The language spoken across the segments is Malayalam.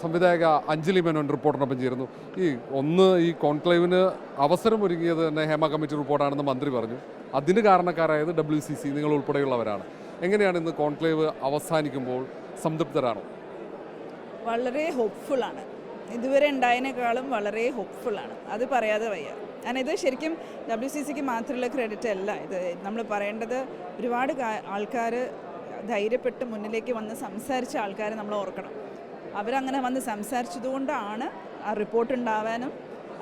സംവിധായക അഞ്ജലി മേനോൻ റിപ്പോർട്ടിനൊപ്പം ചേരുന്നു. ഈ ഒന്ന് ഈ കോൺക്ലേവിന് അവസരം ഒരുങ്ങിയത് തന്നെ ഹേമ കമ്മിറ്റി റിപ്പോർട്ടാണെന്ന് മന്ത്രി പറഞ്ഞു. അതിന് കാരണക്കാരായത് ഡബ്ല്യു സി സി നിങ്ങൾ ഉൾപ്പെടെയുള്ളവരാണ്. എങ്ങനെയാണ് ഇന്ന് കോൺക്ലേവ് അവസാനിക്കുമ്പോൾ സംതൃപ്തരാണോ? വളരെ ഹോപ്പ്ഫുള്ളാണ്. ഇതുവരെ ഉണ്ടായതിനേക്കാളും വളരെ ഹോപ്പ്ഫുള്ളാണ്. അത് പറയാതെ വയ്യ. കാരണം ഇത് ശരിക്കും ഡബ്ല്യു സി സിക്ക് മാത്രമുള്ള ക്രെഡിറ്റ് അല്ല. ഇത് നമ്മൾ പറയേണ്ടത് ഒരുപാട് ആൾക്കാർ ധൈര്യപ്പെട്ട് മുന്നിലേക്ക് വന്ന് സംസാരിച്ച ആൾക്കാരെ നമ്മൾ ഓർക്കണം. അവരങ്ങനെ വന്ന് സംസാരിച്ചതുകൊണ്ടാണ് ആ റിപ്പോർട്ട് ഉണ്ടാവാനും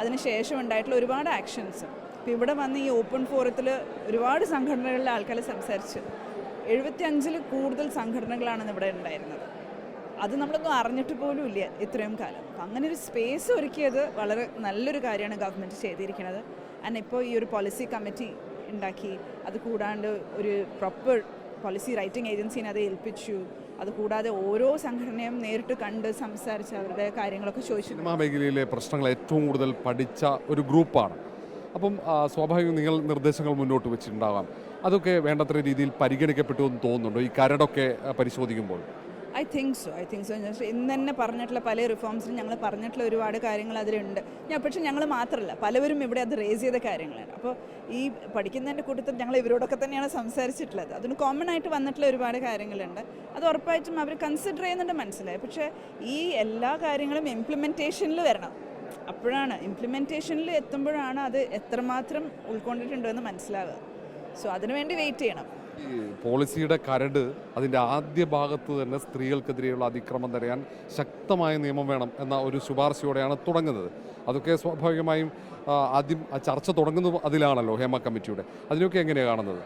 അതിനുശേഷം ഉണ്ടായിട്ടുള്ള ഒരുപാട് ആക്ഷൻസ് ഇപ്പോൾ ഇവിടെ വന്ന് ഈ ഓപ്പൺ ഫോറത്തിൽ ഒരുപാട് സംഘടനകളിലെ ആൾക്കാർ സംസാരിച്ചു എഴുപത്തിയഞ്ചിൽ കൂടുതൽ സംഘടനകളാണ് ഇവിടെ ഉണ്ടായിരുന്നത്. അത് നമ്മളൊന്നും അറിഞ്ഞിട്ട് പോലും ഇല്ല ഇത്രയും കാലം. അപ്പം അങ്ങനെ ഒരു സ്പേസ് ഒരുക്കിയത് വളരെ നല്ലൊരു കാര്യമാണ് ഗവൺമെന്റ് ചെയ്തിരിക്കുന്നത്. ആൻഡ് ഇപ്പോൾ ഈ ഒരു പോളിസി കമ്മിറ്റി ഉണ്ടാക്കി അത് കൂടാണ്ട് ഒരു പ്രോപ്പർ പോളിസി റൈറ്റിംഗ് ഏജൻസിനെ അത് ഏൽപ്പിച്ചു. അത് കൂടാതെ ഓരോ സംഘടനയും നേരിട്ട് കണ്ട് സംസാരിച്ച് അവരുടെ കാര്യങ്ങളൊക്കെ ചോദിച്ചു. സിനിമാ മേഖലയിലെ പ്രശ്നങ്ങൾ ഏറ്റവും കൂടുതൽ പഠിച്ച ഒരു ഗ്രൂപ്പാണ്. അപ്പം സ്വാഭാവികം നിങ്ങൾ നിർദ്ദേശങ്ങൾ മുന്നോട്ട് വെച്ചിട്ടുണ്ടാകാം അതൊക്കെ വേണ്ടത്ര രീതിയിൽ പരിഗണിക്കപ്പെട്ടു എന്ന് തോന്നുന്നുണ്ടോ? ഈ കരടൊക്കെ പരിശോധിക്കുമ്പോൾ? I think so I think so ഇന്ന് തന്നെ പറഞ്ഞിട്ടുള്ള പല റിഫോംസിനും ഞങ്ങൾ പറഞ്ഞിട്ടുള്ള ഒരുപാട് കാര്യങ്ങൾ അതിലുണ്ട്. ഞാൻ പക്ഷേ ഞങ്ങൾ മാത്രമല്ല പലവരും ഇവിടെ അത് റേസ് ചെയ്ത കാര്യങ്ങളാണ്. അപ്പോൾ ഈ പഠിക്കുന്നതിന്റെ കൂട്ടത്തിൽ ഞങ്ങൾ ഇവരോടൊക്കെ തന്നെയാണ് സംസാരിച്ചിട്ടുള്ളത്. അതിന് കോമൺ ആയിട്ട് വന്നിട്ടുള്ള ഒരുപാട് കാര്യങ്ങളുണ്ട്. അത് ഉറപ്പായിട്ടും അവർ കൺസിഡർ ചെയ്യുന്നുണ്ട് മനസ്സിലായി. പക്ഷേ ഈ എല്ലാ കാര്യങ്ങളും ഇംപ്ലിമെന്റേഷനിൽ വരണം. അപ്പോഴാണ് ഇംപ്ലിമെന്റേഷനിൽ എത്തുമ്പോഴാണ് അത് എത്രമാത്രം ഉൾക്കൊണ്ടിട്ടുണ്ടോ എന്ന് മനസ്സിലാവുക. സോ അതിനുവേണ്ടി വെയിറ്റ് ചെയ്യണം. പോളിസിയുടെ കരട് അതിന്റെ ആദ്യ ഭാഗത്ത് തന്നെ സ്ത്രീകൾക്കെതിരെയുള്ള അതിക്രമം തടയാൻ ശക്തമായ നിയമം വേണം എന്ന ഒരു ശുപാർശയോടെയാണ് തുടങ്ങുന്നത്. അതൊക്കെ സ്വാഭാവികമായും ആദ്യം ചർച്ച തുടങ്ങുന്നത് അതിലാണല്ലോ ഹേമ കമ്മിറ്റിയുടെ. അതിനൊക്കെ എങ്ങനെയാണ് കാണുന്നത്?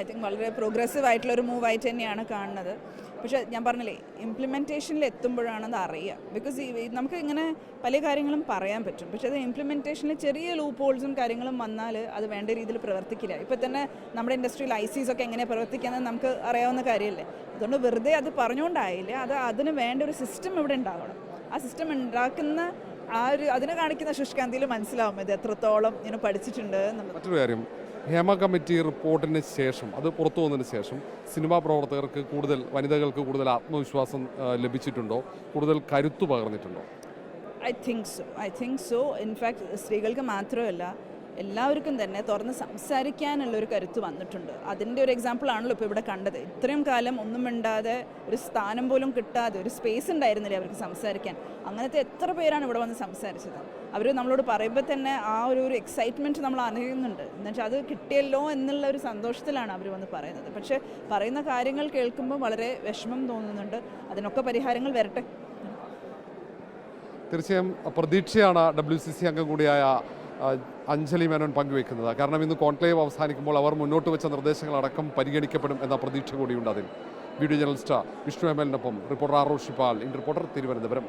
ഐ തിങ്ക് വളരെ പ്രോഗ്രസീവ് ആയിട്ടുള്ള ഒരു മൂവ് ആയിട്ട് തന്നെയാണ് കാണുന്നത്. പക്ഷേ ഞാൻ പറഞ്ഞില്ലേ ഇംപ്ലിമെന്റേഷനിൽ എത്തുമ്പോഴാണ് അത് അറിയുക ബിക്കോസ് നമുക്ക് ഇങ്ങനെ പല കാര്യങ്ങളും പറയാൻ പറ്റും. പക്ഷേ അത് ഇംപ്ലിമെന്റേഷനിൽ ചെറിയ ലൂപ്പ് ഹോൾസും കാര്യങ്ങളും വന്നാൽ അത് വേണ്ട രീതിയിൽ പ്രവർത്തിക്കില്ല. ഇപ്പോൾ തന്നെ നമ്മുടെ ഇൻഡസ്ട്രിയിൽ ഐ സീസ് ഒക്കെ എങ്ങനെ പ്രവർത്തിക്കുന്നത് നമുക്ക് അറിയാവുന്ന കാര്യമല്ലേ? അതുകൊണ്ട് വെറുതെ അത് പറഞ്ഞുകൊണ്ടായില്ല. അത് അതിന് വേണ്ട ഒരു സിസ്റ്റം ഇവിടെ ഉണ്ടാവണം. ആ സിസ്റ്റം ഉണ്ടാക്കുന്ന ആ ഒരു അതിനെ കാണിക്കുന്ന ശുഷ്കാന്തിയിൽ മനസ്സിലാവും ഇത് എത്രത്തോളം ഇങ്ങനെ പഠിച്ചിട്ടുണ്ട് മറ്റൊരു കാര്യം ഹേമ കമ്മിറ്റി റിപ്പോർട്ടിന് ശേഷം അത് പുറത്തു വന്നതിന് ശേഷം സിനിമാ പ്രവർത്തകർക്ക് കൂടുതൽ വനിതകൾക്ക് കൂടുതൽ ആത്മവിശ്വാസം ലഭിച്ചിട്ടുണ്ടോ? കൂടുതൽ കരുത്തു പകർന്നിട്ടുണ്ടോ? I think so I think so in fact സ്ത്രീകൾക്ക് മാത്രമല്ല എല്ലാവർക്കും തന്നെ തുറന്ന് സംസാരിക്കാനുള്ള ഒരു കരുത്ത് വന്നിട്ടുണ്ട്. അതിന്റെ ഒരു എക്സാമ്പിൾ ആണല്ലോ ഇപ്പോൾ ഇവിടെ കണ്ടത്. ഇത്രയും കാലം ഒന്നും മിണ്ടാതെ ഒരു സ്ഥാനം പോലും കിട്ടാതെ ഒരു സ്പേസ് ഉണ്ടായിരുന്നില്ല അവർക്ക് സംസാരിക്കാൻ? അങ്ങനത്തെ എത്ര പേരാണ് ഇവിടെ വന്ന് സംസാരിച്ചത്? അവർ നമ്മളോട് പറയുമ്പോൾ തന്നെ ആ ഒരു ഒരു എക്സൈറ്റ്മെന്റ് നമ്മൾ അറിയുന്നുണ്ട്. എന്നുവെച്ചാൽ അത് കിട്ടിയല്ലോ എന്നുള്ള ഒരു സന്തോഷത്തിലാണ് അവർ വന്ന് പറയുന്നത്. പക്ഷേ പറയുന്ന കാര്യങ്ങൾ കേൾക്കുമ്പോൾ വളരെ വിഷമം തോന്നുന്നുണ്ട്. അതിനൊക്കെ പരിഹാരങ്ങൾ വരട്ടെ. തീർച്ചയായും പ്രതീക്ഷയാണ് ഡബ്ല്യു സി സി അംഗം കൂടിയായ അഞ്ജലി മേനോൻ പങ്കുവെക്കുന്നത് കാരണം ഇന്ന് കോൺക്ലേവ് അവസാനിക്കുമ്പോൾ അവർ മുന്നോട്ട് വെച്ച നിർദ്ദേശങ്ങളടക്കം പരിഗണിക്കപ്പെടും എന്ന പ്രതീക്ഷ കൂടിയുണ്ട് അതിൽ. Video journalist Vishnu M എല്ലിനൊപ്പം reporter R Shippal in reporter Thiruvananthapuram.